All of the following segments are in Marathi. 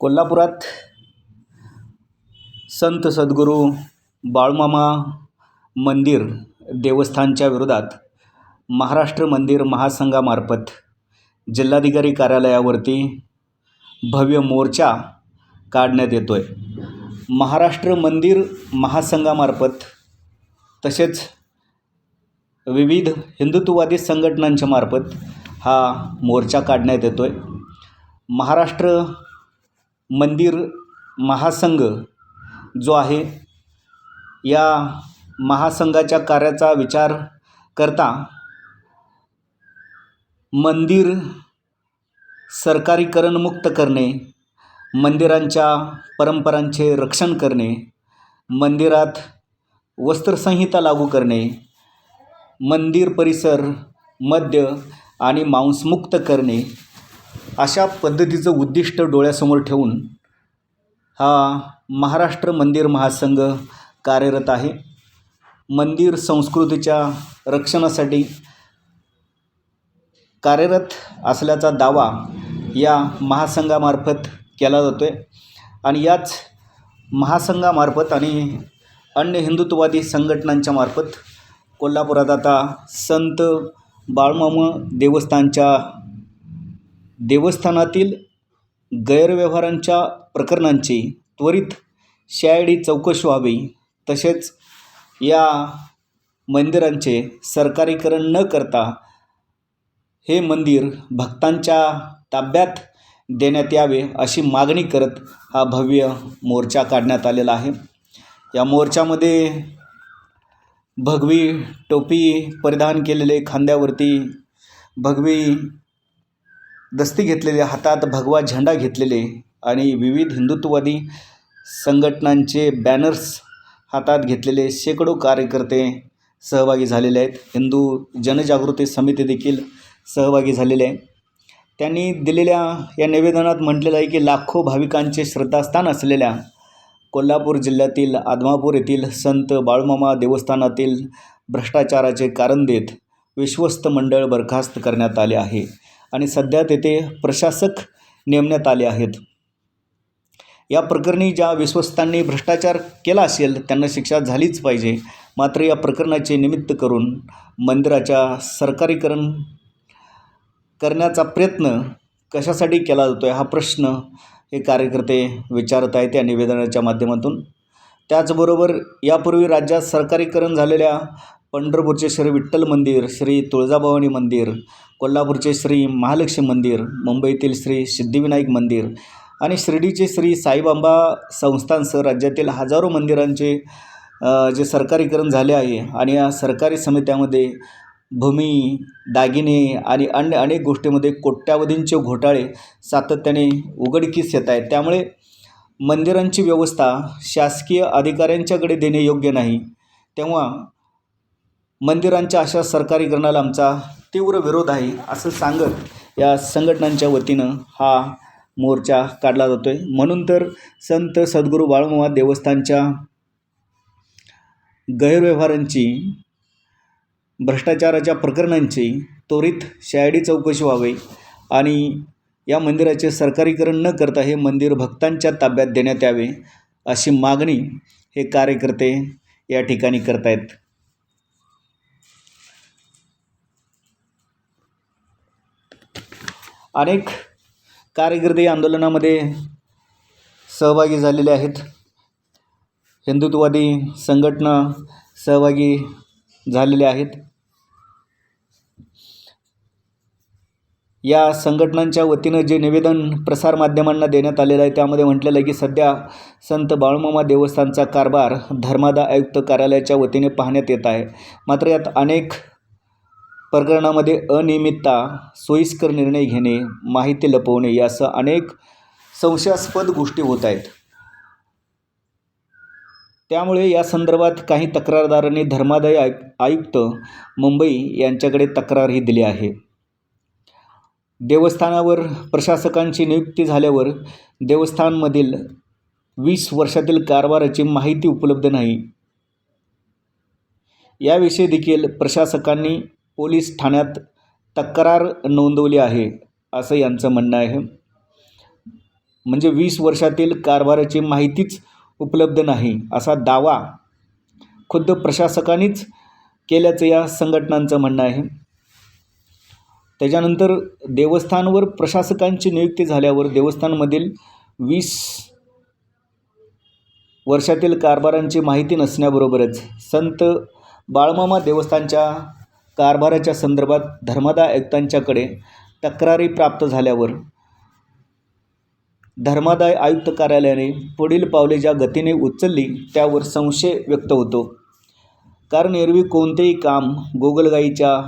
कोल्हापुरात संत सद्गुरू बाळूमामा मंदिर देवस्थानच्या विरोधात महाराष्ट्र मंदिर महासंघामार्फत जिल्हाधिकारी कार्यालयावरती भव्य मोर्चा काढण्यात येतो आहे महाराष्ट्र मंदिर महासंघामार्फत तसेच विविध हिंदुत्ववादी संघटनांच्या मार्फत हा मोर्चा काढण्यात येतो आहे महाराष्ट्र मंदिर महासंघ जो आहे या महासंघाच्या कार्याचा विचार करता मंदिर सरकारीकरणमुक्त करणे मंदिरांच्या परंपरांचे रक्षण करणे मंदिरात वस्त्रसंहिता लागू करणे मंदिर परिसर मद्य आणि मांसमुक्त करणे अशा पद्धतीचं उद्दिष्ट डोळ्यासमोर ठेवून हा महाराष्ट्र मंदिर महासंघ कार्यरत आहे. मंदिर संस्कृतीच्या रक्षणासाठी कार्यरत असल्याचा दावा या महासंघामार्फत केला जातो आहे आणि याच महासंघामार्फत आणि अन्य हिंदुत्ववादी संघटनांच्या मार्फत कोल्हापुरात आता संत बाळमामा देवस्थानच्या देवस्थानातील गैरव्यवहारांच्या प्रकरणांची त्वरित सी चौकशी व्हावी. तसेच या मंदिरांचे सरकारीकरण न करता हे मंदिर भक्तांच्या ताब्यात देण्यात यावे अशी मागणी करत हा भव्य मोर्चा काढण्यात आलेला आहे. या मोर्चामध्ये भगवी टोपी परिधान केलेले खांद्यावरती भगवी दस्ती घेतलेले हातात भगवा झेंडा घेतलेले आणि विविध हिंदुत्ववादी संघटनांचे बॅनर्स हातात घेतलेले शेकडो कार्यकर्ते सहभागी झालेले आहेत. हिंदू जनजागृती समिती देखील सहभागी झालेले आहे. त्यांनी दिलेल्या या निवेदनात म्हटलेलं आहे की लाखो भाविकांचे श्रद्धास्थान असलेल्या कोल्हापूर जिल्ह्यातील आदमापूर येथील संत बाळूमामा देवस्थानातील भ्रष्टाचाराचे कारण देत विश्वस्त मंडळ बरखास्त करण्यात आले आहे. आणि सध्या तेथे प्रशासक नेमण्यात आले आहेत. या प्रकरणी ज्या विश्वस्तांनी भ्रष्टाचार केला असेल त्यांना शिक्षा झालीच पाहिजे. मात्र या प्रकरणाचे निमित्त करून मंदिराच्या सरकारीकरण करण्याचा प्रयत्न कशासाठी केला जातो आहे हा प्रश्न हे कार्यकर्ते विचारत आहेत या निवेदनाच्या माध्यमातून. त्याचबरोबर यापूर्वी राज्यात सरकारीकरण झालेल्या पंढरपूरचे श्री विठ्ठल मंदिर श्री तुळजाभवानी मंदिर कोल्हापूरचे श्री महालक्ष्मी मंदिर मुंबईतील श्री सिद्धिविनायक मंदिर आणि शिर्डीचे श्री साईबाबा संस्थानसह राज्यातील हजारो मंदिरांचे जे सरकारीकरण झाले आहे आणि या सरकारी समित्यामध्ये भूमी दागिने आणि अन्य अनेक गोष्टीमध्ये कोट्यावधींचे घोटाळे सातत्याने उघडकीस येत आहेत. त्यामुळे मंदिरांची व्यवस्था शासकीय अधिकाऱ्यांच्याकडे देणे योग्य नाही. तेव्हा मंदिरांच्या अशा सरकारीकरणाला आमचा तीव्र विरोध आहे असं सांगत या संघटनांच्या वतीनं हा मोर्चा काढला जातो आहे म्हणून तर संत सद्गुरू बाळमावा देवस्थानच्या गैरव्यवहारांची भ्रष्टाचाराच्या प्रकरणांची त्वरित शायडी चौकशी व्हावी आणि या मंदिराचे सरकारीकरण न करता हे मंदिर भक्तांच्या ताब्यात देण्यात यावे अशी मागणी हे कार्यकर्ते या ठिकाणी करत आहेत अनेक कारकिर्दी आंदोलनामध्ये सहभागी झालेले आहेत. हिंदुत्ववादी संघटना सहभागी झालेले आहेत. या संघटनांच्या वतीनं जे निवेदन प्रसारमाध्यमांना देण्यात आलेलं आहे त्यामध्ये म्हटलेलं आहे की सध्या संत बाळूमामा देवस्थानचा कारभार धर्मादा आयुक्त कार्यालयाच्या वतीने पाहण्यात येत आहे. मात्र यात अनेक प्रकरणामध्ये अनियमितता सोयीस्कर निर्णय घेणे माहिती लपवणे यासह अनेक संशयास्पद गोष्टी होत आहेत. त्यामुळे या संदर्भात काही तक्रारदारांनी धर्मादाय आय आयुक्त मुंबई यांच्याकडे तक्रारही दिली आहे. देवस्थानावर प्रशासकांची नियुक्ती झाल्यावर देवस्थानमधील वीस वर्षातील कारभाराची माहिती उपलब्ध नाही. याविषयी देखील प्रशासकांनी पोलीस ठाण्यात तक्रार नोंदवली आहे असं यांचं म्हणणं आहे. म्हणजे वीस वर्षातील कारभाराची माहितीच उपलब्ध नाही असा दावा खुद्द प्रशासकांनीच केल्याचं या संघटनांचं म्हणणं आहे. त्याच्यानंतर देवस्थानवर प्रशासकांची नियुक्ती झाल्यावर देवस्थानमधील वीस वर्षातील कारभारांची माहिती नसण्याबरोबरच संत बाळमामा देवस्थानच्या कारभाराच्या संदर्भात धर्मादाय आयुक्तांच्याकडे तक्रारी प्राप्त झाल्यावर धर्मादाय आयुक्त कार्यालयाने पुढील पावले ज्या गतीने उचलली त्यावर संशय व्यक्त होतो. कारण एरवी कोणतेही काम गोगलगाईच्या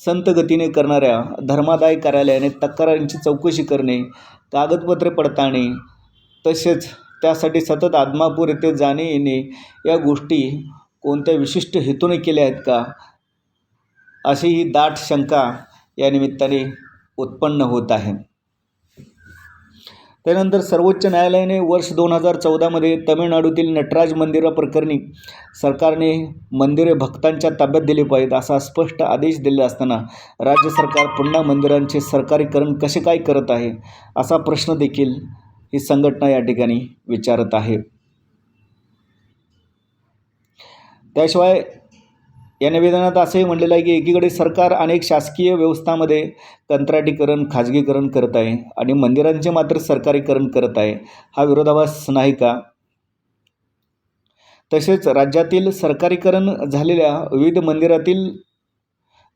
संत गतीने करणाऱ्या धर्मादाय कार्यालयाने तक्रारींची चौकशी करणे कागदपत्रे पडताळणे तसेच त्यासाठी सतत आदमापूर येथे जाणे येणे या गोष्टी कोणत्या विशिष्ट हेतूने केल्या आहेत का अशी ही दाट शंका या निमित्ताने उत्पन्न होत आहे. त्यानंतर सर्वोच्च न्यायालयाने वर्ष दोन हजार चौदामध्ये तमिळनाडूतील नटराज मंदिराप्रकरणी सरकारने मंदिरे भक्तांच्या ताब्यात दिली पाहिजेत असा स्पष्ट आदेश दिले असताना राज्य सरकार पुन्हा मंदिरांचे सरकारीकरण कसे काय करत आहे असा प्रश्न देखील ही संघटना या ठिकाणी विचारत आहे. त्याशिवाय या निवेदनात असंही म्हटलेलं आहे की एकीकडे सरकार अनेक शासकीय व्यवस्थामध्ये कंत्राटीकरण खाजगीकरण करत आहे आणि मंदिरांचे मात्र सरकारीकरण करत आहे. हा विरोधाभास नाही का? तसेच राज्यातील सरकारीकरण झालेल्या विविध मंदिरातील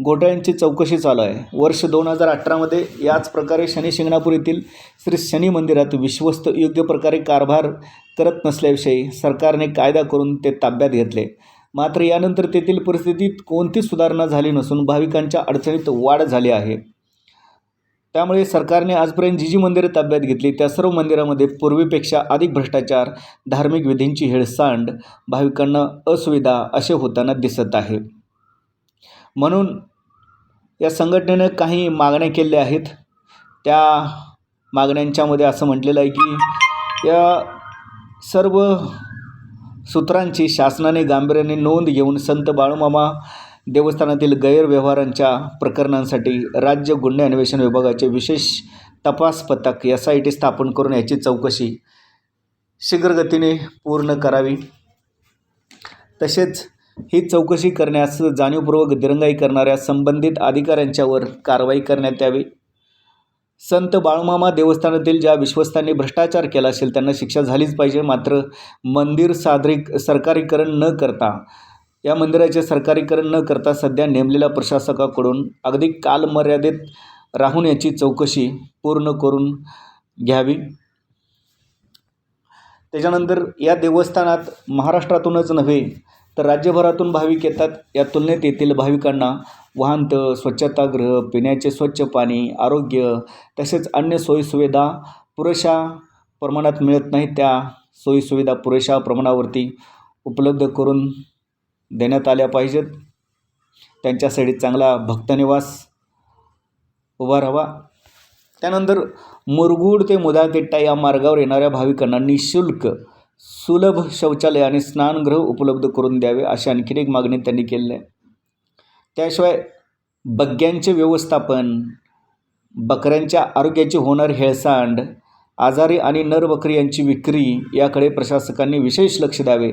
घोटाळ्यांची चौकशी चालू आहे. वर्ष दोन हजार अठरामध्ये याच प्रकारे शनी शिंगणापूर येथील श्री शनी मंदिरात विश्वस्त योग्य प्रकारे कारभार करत नसल्याविषयी सरकारने कायदा करून ते ताब्यात घेतले. मात्र यानंतर तेथील परिस्थितीत कोणतीच सुधारणा झाली नसून भाविकांच्या अडचणीत वाढ झाली आहे. त्यामुळे सरकारने आजपर्यंत जी जी मंदिरं ताब्यात घेतली त्या सर्व मंदिरामध्ये पूर्वीपेक्षा अधिक भ्रष्टाचार धार्मिक विधींची हेळसांड भाविकांना असुविधा असे होताना दिसत आहे. म्हणून या संघटनेनं काही मागण्या केल्या आहेत. त्या मागण्यांच्यामध्ये असं म्हटलेलं आहे की या सर्व सूत्रांची शासनाने गांभीर्याने नोंद घेऊन संत बाळूमामा देवस्थानातील गैरव्यवहारांच्या प्रकरणांसाठी राज्य गुन्हे अन्वेषण विभागाचे विशेष तपास पथक एस आय टी स्थापन करून याची चौकशी शीघ्रगतीने पूर्ण करावी. तसेच ही चौकशी करण्यास जाणीवपूर्वक दिरंगाई करणाऱ्या संबंधित अधिकाऱ्यांच्यावर कारवाई करण्यात यावी. संत बाळूमामा देवस्थानातील ज्या विश्वस्तांनी भ्रष्टाचार केला असेल त्यांना शिक्षा झालीच पाहिजे. मात्र मंदिर सादरीक सरकारीकरण न करता या मंदिराचे सरकारीकरण न करता सध्या नेमलेल्या प्रशासकाकडून अगदी कालमर्यादेत राहून याची चौकशी पूर्ण करून घ्यावी. त्याच्यानंतर या देवस्थानात महाराष्ट्रातूनच नव्हे तर राज्यभरातून भाविक येतात. या तुलनेत येथील भाविकांना वाहनतळ स्वच्छतागृह पिण्याचे स्वच्छ पाणी आरोग्य तसेच अन्य सोयीसुविधा पुरेशा प्रमाणात मिळत नाही त्या सोयीसुविधा पुरेशा प्रमाणावरती उपलब्ध करून देण्यात आल्या पाहिजेत. त्यांच्यासाठी चांगला भक्तनिवास उभा राहावा. त्यानंतर मुरगुड ते मुदातिट्टा या मार्गावर येणाऱ्या भाविकांना निशुल्क सुलभ शौचालय आणि स्नानगृह उपलब्ध करून द्यावे अशी आणखीन एक मागणी त्यांनी केली आहे. त्याशिवाय बग्ग्यांचे व्यवस्थापन बकऱ्यांच्या आरोग्याची होणारी हेळसांड आजारी आणि नर बकरी यांची विक्री याकडे प्रशासकांनी विशेष लक्ष द्यावे.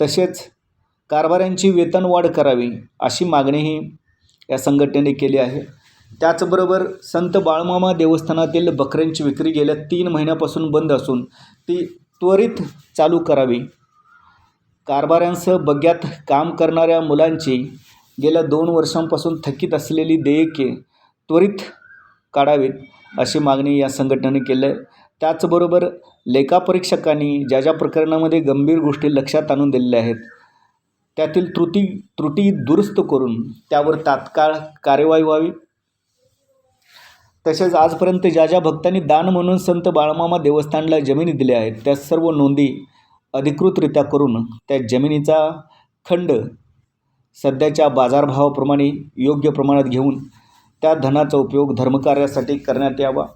तसेच कारभाऱ्यांची वेतनवाढ करावी अशी मागणीही या संघटनेने केली आहे. त्याचबरोबर संत बाळमामा देवस्थानातील बकऱ्यांची विक्री गेल्या तीन महिन्यापासून बंद असून ती त्वरित चालू करावी. कारभाऱ्यांसह बग्यात काम करणाऱ्या मुलांची गेल्या दोन वर्षांपासून थकीत असलेली देयके त्वरित काढावीत अशी मागणी या संघटनेने केलं आहे त्याचबरोबर लेखापरीक्षकांनी ज्या ज्या प्रकरणामध्ये गंभीर गोष्टी लक्षात आणून दिलेल्या आहेत त्यातील त्रुटी त्रुटी दुरुस्त करून त्यावर तात्काळ कार्यवाही व्हावी. तसेच आजपर्यंत ज्या ज्या भक्तांनी दान म्हणून संत बाळमामा देवस्थानला जमिनी दिल्या आहेत त्या सर्व नोंदी अधिकृतरित्या करून त्या जमिनीचा खंड सध्याच्या बाजारभावाप्रमाणे योग्य प्रमाणात घेऊन त्या धनाचा उपयोग धर्मकार्यासाठी करण्यात यावा.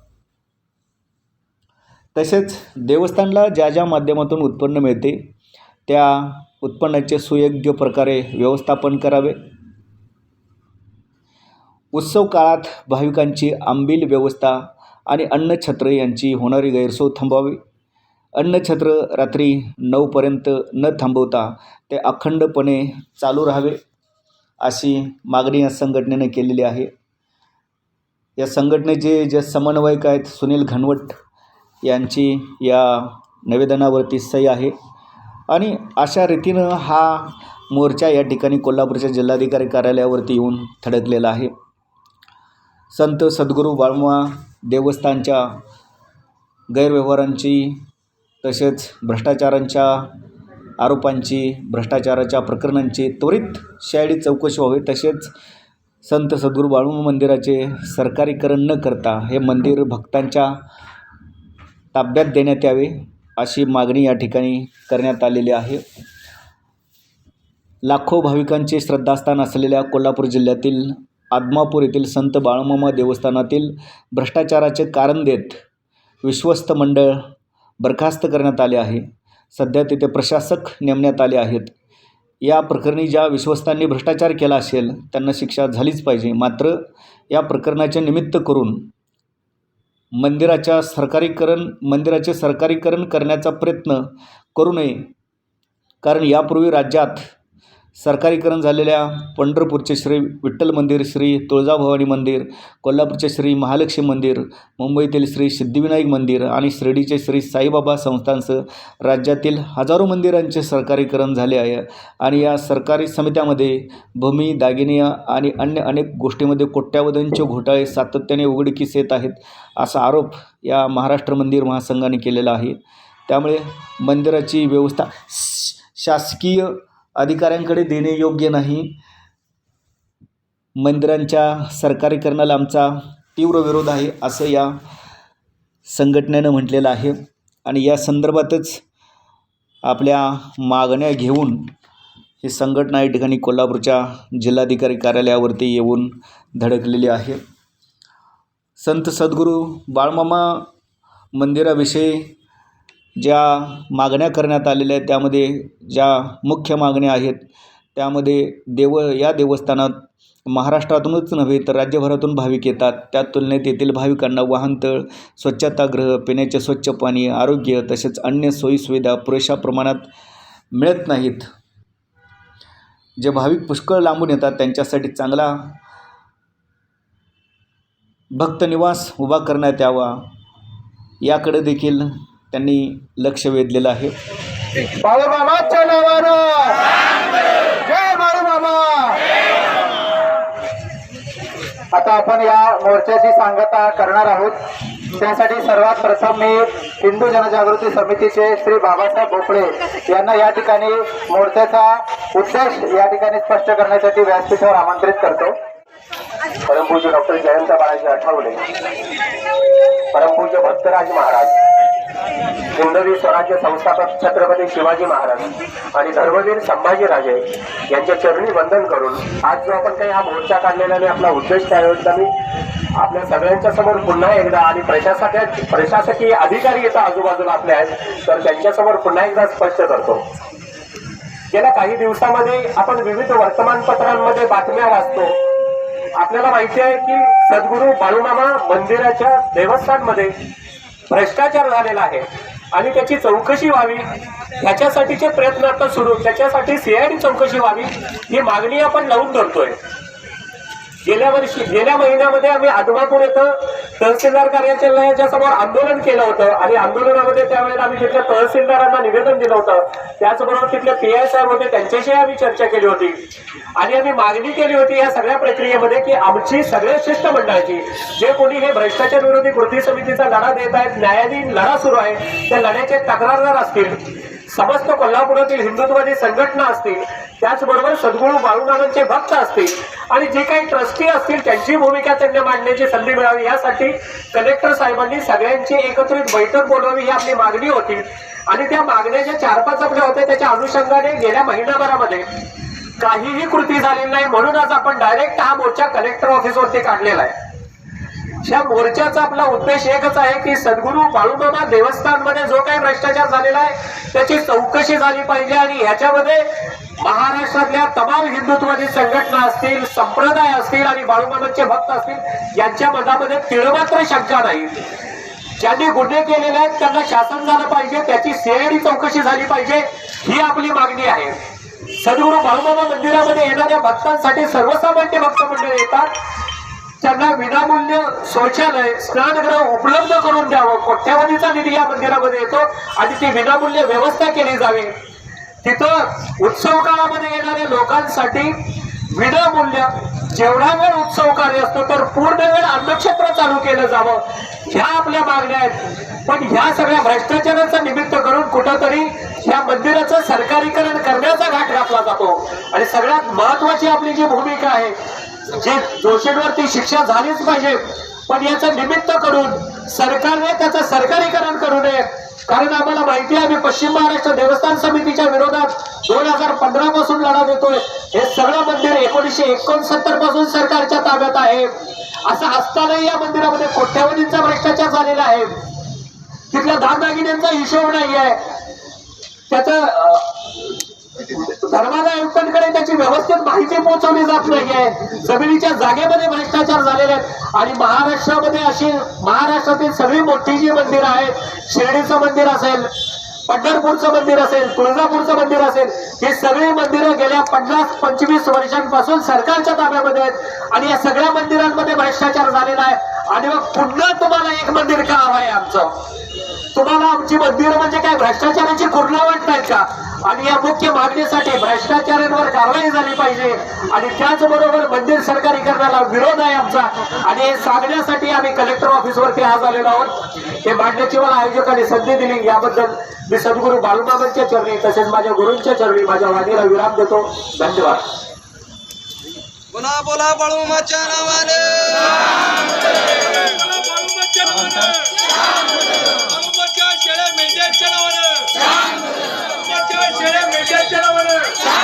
तसेच देवस्थानला ज्या ज्या माध्यमातून उत्पन्न मिळते त्या उत्पन्नाचे सुयोग्य प्रकारे व्यवस्थापन करावे. उत्सव काळात भाविकांची आंबील व्यवस्था आणि अन्नछत्र यांची होणारी गैरसोय थांबवावी. अन्नछत्र रात्री नऊपर्यंत न थांबवता ते अखंडपणे चालू राहावे अशी मागणी या संघटनेने केलेली आहे. या संघटनेचे जे समन्वयक आहेत सुनील घनवट यांची या निवेदनावरती सही आहे. आणि अशा रीतीनं हा मोर्चा या ठिकाणी कोल्हापूरच्या जिल्हाधिकारी कार्यालयावरती येऊन थडकलेला आहे. संत सद्गुरू बाळमा देवस्थानच्या गैरव्यवहारांची तसेच भ्रष्टाचारांच्या आरोपांची भ्रष्टाचाराच्या प्रकरणांची त्वरित शाळी चौकशी व्हावी. तसेच संत सद्गुरू बाळू मंदिराचे सरकारीकरण न करता हे मंदिर भक्तांच्या ताब्यात देण्यात यावे अशी मागणी या ठिकाणी करण्यात आलेली आहे. लाखो भाविकांचे श्रद्धास्थान असलेल्या कोल्हापूर जिल्ह्यातील आदमापूर येथील संत बाळमामा देवस्थानातील भ्रष्टाचाराचे कारण देत विश्वस्त मंडळ बरखास्त करण्यात आले आहे. सध्या तिथे प्रशासक नेमण्यात आले आहेत. या प्रकरणी ज्या विश्वस्तांनी भ्रष्टाचार केला असेल त्यांना शिक्षा झालीच पाहिजे. मात्र या प्रकरणाचे निमित्त करून मंदिराच्या सरकारीकरण मंदिराचे सरकारीकरण करण्याचा प्रयत्न करू नये. कारण यापूर्वी राज्यात सरकारीकरण झालेल्या पंढरपूरचे श्री विठ्ठल मंदिर श्री तुळजाभवानी मंदिर कोल्हापूरचे श्री महालक्ष्मी मंदिर मुंबईतील श्री सिद्धिविनायक मंदिर आणि शिर्डीचे श्री साईबाबा संस्थांसह राज्यातील हजारो मंदिरांचे सरकारीकरण झाले आहे. आणि या सरकारी समित्यामध्ये भूमी दागिने आणि अन्य अनेक गोष्टीमध्ये कोट्यावधींचे घोटाळे सातत्याने उघडकीस येत आहेत असा आरोप या महाराष्ट्र मंदिर महासंघाने केलेला आहे. त्यामुळे मंदिराची व्यवस्था श- शासकीय अधिकाऱ्यांकडे देणे योग्य नाही. मंदिरांच्या सरकारीकरणाला आमचा तीव्र विरोध आहे असं या संघटनेनं म्हटलेलं आहे. आणि या संदर्भातच आपल्या मागण्या घेऊन ही संघटना या ठिकाणी कोल्हापूरच्या जिल्हाधिकारी कार्यालयावरती येऊन धडकलेली आहे. संत सद्गुरू बाळमामा मंदिराविषयी ज्या मागण्या करण्यात आलेल्या आहेत त्यामध्ये ज्या मुख्य मागण्या आहेत त्यामध्ये देव या देवस्थानात महाराष्ट्रातूनच नव्हे तर राज्यभरातून भाविक येतात. त्या तुलनेत येथील भाविकांना वाहनतळ स्वच्छतागृह पिण्याचे स्वच्छ पाणी आरोग्य तसेच अन्य सोयीसुविधा पुरेशा प्रमाणात मिळत नाहीत. जे भाविक पुष्कळ लांबून येतात त्यांच्यासाठी चांगला भक्तनिवास उभा करण्यात यावा. याकडे देखील त्यांनी लक्ष वेधलेलं आहे. बाळूमामाच्या नावानं. जय बाळूमामा. आता आपण या मोर्चाची सांगता करणार आहोत. त्यासाठी सर्वात प्रथम मी हिंदू जनजागृती समितीचे श्री बाबासाहेब भोपळे यांना या ठिकाणी मोर्चाचा उद्देश या ठिकाणी स्पष्ट करण्यासाठी व्यासपीठावर आमंत्रित करतो. परमपूज्य डॉक्टर जयंत बाळाजी आठवले. परमपूज्य भक्तराज महाराज. हिंदवी स्वराज्य संस्थापक छत्रपती शिवाजी महाराज आणि धर्मवीर संभाजीराजे यांच्या चरणी वंदन करून आज जो आपण काही हा मोर्चा काढलेला आणि आपला उद्देश काय होता मी आपल्या सगळ्यांच्या समोर पुन्हा एकदा आणि प्रशासकीय प्रशासकीय अधिकारी येतात आजूबाजूला आपल्या आहेत तर त्यांच्यासमोर पुन्हा एकदा स्पष्ट करतो. गेल्या काही दिवसामध्ये आपण विविध वर्तमानपत्रांमध्ये बातम्या वाचतो. आपल्याला माहिती आहे की सद्गुरू बाळूमामा मंदिराच्या देवस्थानमध्ये भ्रष्टाचार झालेला आहे. आणि त्याची चौकशी व्हावी. ह्याच्यासाठीचे प्रयत्न आता सुरू. त्याच्यासाठी सीआयडी चौकशी व्हावी. ही मागणी आपण लावून धरतोय. गेल्या वर्षी गेल्या महिन्यामध्ये आम्ही आदमापूर येथं तहसीलदार कार्यालयाच्या समोर आंदोलन केलं होतं. आणि आंदोलनामध्ये त्यावेळेला आम्ही तिथल्या तहसीलदारांना निवेदन दिलं होतं. त्याचबरोबर तिथले पी आय साहेब होते त्यांच्याशी आम्ही चर्चा केली होती. आणि आम्ही मागणी केली होती या सगळ्या प्रक्रियेमध्ये की आमची सगळ्या शिष्टमंडळाची जे कोणी हे भ्रष्टाचार विरोधी कृती समितीचा लढा देत आहेत न्यायाधीन लढा सुरू आहे त्या लढ्याचे तक्रारदार असतील. समस्त कोल्हापुरातील हिंदुत्ववादी संघटना असतील त्याचबरोबर सद्गुरू बाळूनाथांचे भक्त असतील आणि जे काही ट्रस्टी असतील त्यांची भूमिका त्यांना मांडण्याची संधी मिळावी यासाठी कलेक्टर साहेबांनी सगळ्यांची एकत्रित बैठक बोलवावी ही आपली मागणी होती. आणि त्या मागण्या ज्या चार पाच आपल्या होत्या त्याच्या अनुषंगाने गेल्या महिनाभरामध्ये काहीही कृती झालेली नाही म्हणून आज आपण डायरेक्ट हा मोर्चा कलेक्टर ऑफिसवरती काढलेला आहे. या मोर्चाचा आपला उद्देश एकच आहे की सद्गुरू बाळूमामा देवस्थानमध्ये जो काही भ्रष्टाचार झालेला आहे त्याची चौकशी झाली पाहिजे आणि ह्याच्यामध्ये महाराष्ट्रातल्या तमाम हिंदुत्वादी संघटना असतील संप्रदाय असतील आणि बाळूमामांचे भक्त असतील यांच्या मनामध्ये तिळमात्र शंका नाही. ज्यांनी गुन्हे केलेले आहेत त्यांना शासन झालं पाहिजे त्याची सीआयडी चौकशी झाली पाहिजे ही आपली मागणी आहे. सद्गुरू बाळूमामा मंदिरामध्ये येणाऱ्या भक्तांसाठी सर्वसामान्य भक्त मंडळ येतात. त्यांना विनामूल्य शौचालय स्नानगृह उपलब्ध करून द्यावं. कोट्यावधीचा निधी या मंदिरामध्ये येतो आणि ती विनामूल्य व्यवस्था केली जावी. तिथं उत्सव काळामध्ये येणाऱ्या लोकांसाठी विनामूल्य जेवढा वेळ उत्सव कार्य असतो तर पूर्ण वेळ अन्नक्षेत्र चालू केलं जावं. ह्या आपल्या मागण्या आहेत. पण ह्या सगळ्या भ्रष्टाचाराचं निमित्त करून कुठंतरी ह्या मंदिराचं सरकारीकरण करण्याचा घाट घातला जातो. आणि सगळ्यात महत्वाची आपली जी भूमिका आहे जे दोषींवरती शिक्षा झालीच पाहिजे पण याचं निमित्त करून सरकारने त्याचं सरकारीकरण करू नये. कारण आम्हाला माहिती आहे आम्ही पश्चिम महाराष्ट्र देवस्थान समितीच्या विरोधात दोन हजार पंधरा पासून लढा देतोय. हे सगळं मंदिर एकोणीसशे एकोणसत्तरपासून सरकारच्या ताब्यात आहे. असं असतानाही या मंदिरामध्ये कोट्यावधींचा भ्रष्टाचार झालेला आहे. तिथल्या दागदागिन्यांचा हिशोब नाही आहे त्याचं धर्माला आयुक्तांकडे त्याची व्यवस्थित माहिती पोहोचवली जात नाहीये जमिनीच्या जागेमध्ये भ्रष्टाचार झालेले आहेत. आणि महाराष्ट्रामध्ये अशी महाराष्ट्रातील सगळी मोठी जी मंदिरं आहेत शिर्डीचं मंदिर असेल पंढरपूरचं मंदिर असेल तुळजापूरचं मंदिर असेल ही सगळी मंदिरं गेल्या पन्नास पंचवीस वर्षांपासून सरकारच्या ताब्यामध्ये आहेत. आणि या सगळ्या मंदिरांमध्ये भ्रष्टाचार झालेला आहे. आणि मग पुन्हा तुम्हाला एक मंदिर का हवं आहे आमचं? तुम्हाला आमची मंदिर म्हणजे काय भ्रष्टाचाराची कुर्लावट नाहीत का? आणि या मुख्य मागणीसाठी भ्रष्टाचारांवर कारवाई झाली पाहिजे. आणि त्याचबरोबर मंदिर सरकारीकरणाला विरोध आहे आमचा. आणि हे सांगण्यासाठी आम्ही कलेक्टर ऑफिसवरती आज आलेलो आहोत. हे मांडण्याची मला आयोजकांनी संधी दिली. याबद्दल मी सद्गुरू बालुमामांच्या चरणी तसेच माझ्या गुरूंच्या चरणी माझ्या वाणीला विराम देतो. धन्यवाद. बोला बोला नावाने. शेळ्या मेंढ्याच्या नावाने. शेळ्या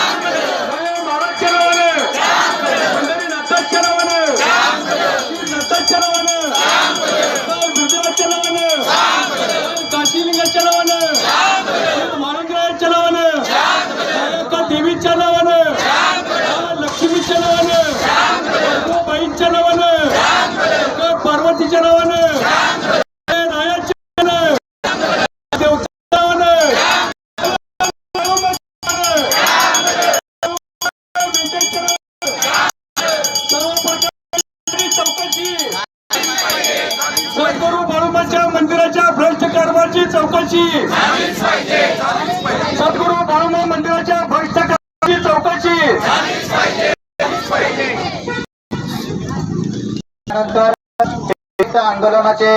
त्यानंतर आंदोलनाचे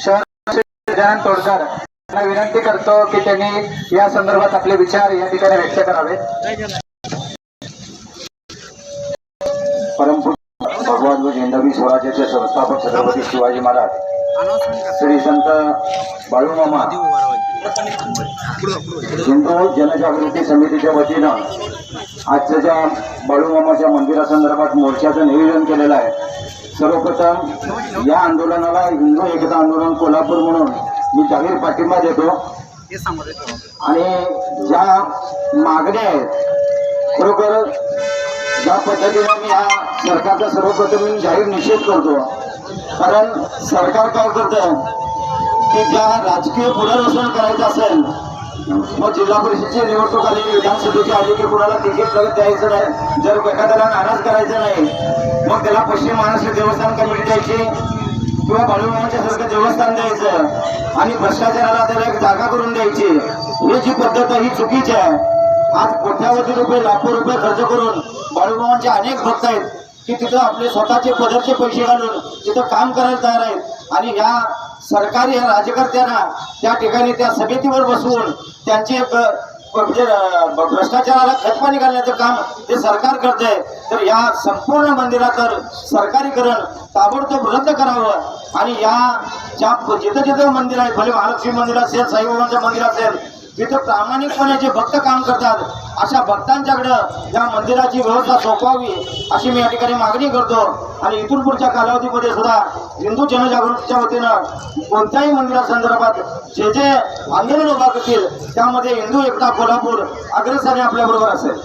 शहर गजानन तोडकर यांना विनंती करतो की त्यांनी या संदर्भात आपले विचार या ठिकाणी व्यक्त करावे. परमपूज्य भगवान व हिंदवी स्वराज्याचे संस्थापक छत्रपती शिवाजी महाराज श्री संत बाळूमामा हिंदू जनजागृती समितीच्या वतीनं आजच्या ज्या बाळूमामाच्या मंदिरासंदर्भात मोर्चाचं नियोजन केलेलं आहे सर्वप्रथम या आंदोलनाला हिंदू एकता आंदोलन कोल्हापूर म्हणून मी जाहीर पाठिंबा देतो. आणि ज्या मागण्या आहेत खरोखर ज्या पद्धतीने मी या सरकारचा सर्वप्रथम मी जाहीर निषेध करतो. कारण सरकार काय करतं की ज्या राजकीय पुनर्वसन करायचं असेल मग जिल्हा परिषदची निवडणूक आली विधानसभेची आली की कुणाला तिकीट लगत द्यायचं नाही जर एखाद्याला नाराज करायचं नाही मग त्याला पश्चिम महाराष्ट्र देवस्थान कमिटी द्यायची किंवा बाळूमामाच्या सारखं देवस्थान द्यायचं आणि भ्रष्टाचाराला त्याला एक जागा करून द्यायची. ही जी पद्धत आहे ही चुकीची आहे. आज कोट्यावधी रुपये लाखो रुपये खर्च करून बाळूमामांचे अनेक भक्त आहेत की तिथं आपले स्वतःचे पदरचे पैसे घालून तिथं काम करायला तयार आहेत. आणि ह्या सरकारी ह्या राजकर्त्यांना त्या ठिकाणी त्या समितीवर बसवून त्यांचे म्हणजे भ्रष्टाचाराला खतपाणी घालण्याचं काम ते सरकार करतंय. तर या संपूर्ण मंदिरात तर सरकारीकरण ताबडतोब रद्द करावं. आणि या ज्या जिथं जिथं मंदिर आहे भले महालक्ष्मी मंदिर असेल साईबाबांचं मंदिर असेल जिथे प्रामाणिकपणे जे भक्त काम करतात अशा भक्तांच्याकडं या मंदिराची व्यवस्था सोपवावी अशी मी या ठिकाणी मागणी करतो. आणि इथून पुढच्या कालावधीमध्ये सुद्धा हिंदू जनजागृतीच्या वतीनं कोणत्याही मंदिरासंदर्भात जे जे आंदोलन उभा करतील त्यामध्ये हिंदू एकता कोल्हापूर अग्रस्थानी आपल्याबरोबर असेल.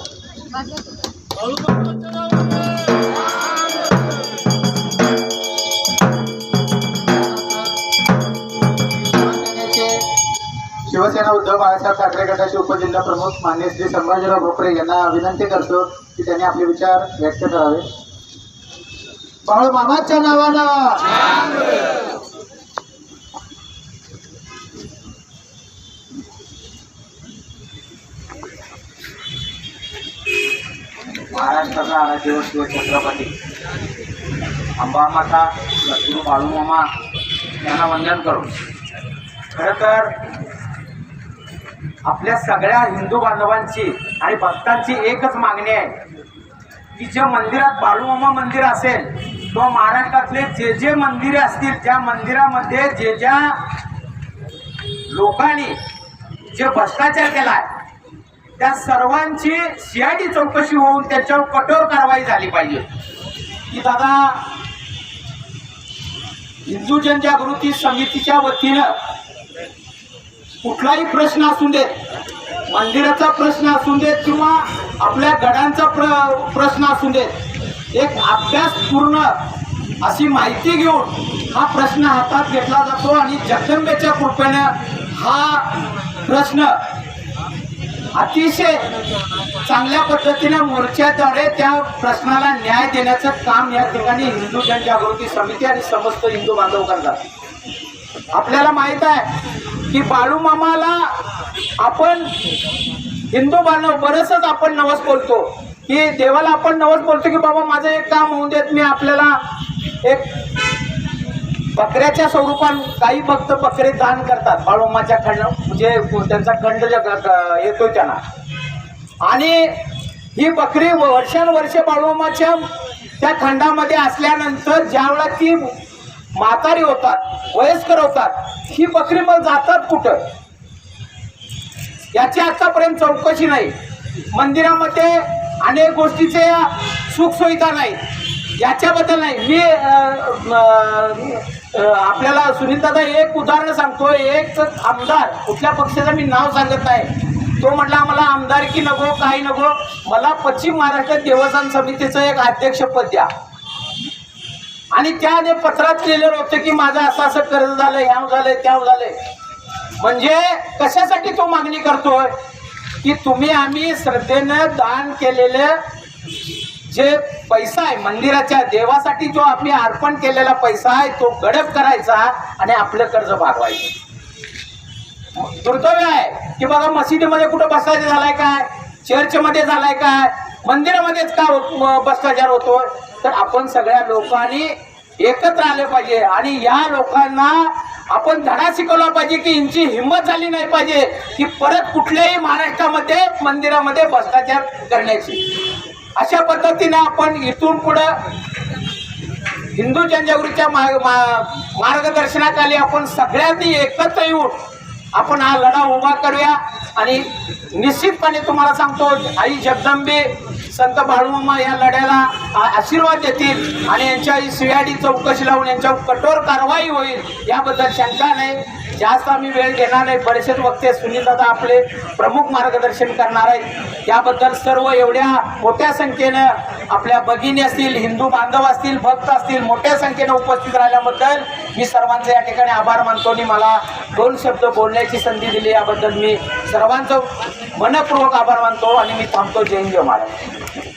शिवसेना उद्धव बाळासाहेब ठाकरे गटाचे उपजिल्हा प्रमुख मान्य श्री संभाजीराव भोपरे यांना विनंती करतो की त्यांनी आपले विचार व्यक्त करावे. बाळू मामाच्या नावानं. महाराष्ट्राचा आराध्य शिव छत्रपती. अंबामाता सद्गुरू बाळूमामा यांना वंदन करू. खरं तर आपल्या सगळ्या हिंदू बांधवांची आणि भक्तांची एकच मागणी आहे की जे मंदिरात बाळूमामा मंदिर असेल किंवा महाराष्ट्रातले जे जे मंदिरे असतील त्या मंदिरामध्ये जे ज्या लोकांनी जे भ्रष्टाचार केलाय त्या सर्वांची सीआयडी चौकशी होऊन त्याच्यावर कठोर कारवाई झाली पाहिजे. की दादा हिंदू जनजागृती समितीच्या वतीनं कुठलाही प्रश्न असू देत मंदिराचा प्रश्न असू देत किंवा आपल्या गडांचा प्र प्रश्न असू देत एक अभ्यासपूर्ण अशी माहिती घेऊन हा प्रश्न हातात घेतला जातो आणि जगदंबेच्या कृपेनं हा प्रश्न अतिशय चांगल्या पद्धतीने मोर्चाद्वारे त्या प्रश्नाला न्याय देण्याचं काम या ठिकाणी हिंदू जनजागृती समिती आणि समस्त हिंदू बांधव करतात. आपल्याला माहीत आहे की बाळूमामाला आपण हिंदू बांधव बरंचच आपण नवस बोलतो. की देवाला आपण नवस बोलतो की बाबा माझं एक काम होऊन देत मी आपल्याला एक बकऱ्याच्या स्वरूपात काही भक्त बकरे दान करतात. बाळूमाच्या खंड म्हणजे त्यांचा खंड येतो त्यांना. आणि ही बकरी वर्षानुवर्ष बाळूमाच्या त्या खंडामध्ये असल्यानंतर ज्यावेळेला ती म्हातारी होतात वयस्कर होतात ही बकरी मग जातात कुठं? याची आतापर्यंत चौकशी नाही. मंदिरामध्ये अनेक गोष्टीचे सुखसुविधा नाही. याच्याबद्दल नाही. मी आपल्याला सुनीलदादा एक उदाहरण सांगतो. एक आमदार कुठल्या पक्षाचं मी नाव सांगत नाही. तो म्हटला मला आमदारकी नको काही नको. मला पश्चिम महाराष्ट्र देवस्थान समितीचं एक अध्यक्षपद द्या. आणि त्याने पत्रात लिहिलेलं होतं की माझं असं असं कर्ज झालंय ह्याव झालंय त्याव झालंय. म्हणजे कशासाठी तो मागणी करतोय? की तुम्ही आम्ही श्रद्धेनं दान केलेलं जे पैसा आहे मंदिराच्या देवासाठी जो आम्ही अर्पण केलेला पैसा आहे तो गडप करायचा आणि आपलं कर्ज भागवायचं दुर्दैव आहे की बघा मशिदीमध्ये कुठं बसायचं झालाय काय? चर्चमध्ये झालाय काय? मंदिरामध्येच का भ्रष्टाचार होतोय? तर आपण सगळ्या लोकांनी एकत्र आले पाहिजे. आणि या लोकांना आपण धडा शिकवला पाहिजे की यांची हिंमत झाली नाही पाहिजे की परत कुठल्याही महाराष्ट्रामध्ये मंदिरामध्ये भ्रष्टाचार करण्याची. अशा पद्धतीने आपण इथून पुढं हिंदू जनजागृतीच्या मा- मा- मार्गदर्शनाखाली आपण सगळ्यांनी एकत्र येऊन आपण हा लढा उभा करूया. आणि निश्चितपणे तुम्हाला सांगतो आई जगदंबे संत बाळूमामा या लढ्याला आशीर्वाद देतील आणि यांच्या सीआयडी चौकशी लावून यांच्यावर कठोर कारवाई होईल याबद्दल शंका नाही. जास्त आम्ही वेळ घेणार नाही. परिषद वक्ते सुनील दादा आपले प्रमुख मार्गदर्शन करणार आहेत. याबद्दल सर्व एवढ्या मोठ्या संख्येनं आपल्या भगिनी असतील हिंदू बांधव असतील भक्त असतील मोठ्या संख्येनं उपस्थित राहिल्याबद्दल मी सर्वांचे या ठिकाणी आभार मानतो आणि मला दोन शब्द बोलण्याची संधी दिली. याबद्दल मी सर्वांचं मनपूर्वक आभार मानतो आणि मी थांबतो. जय हिंद जय महाराज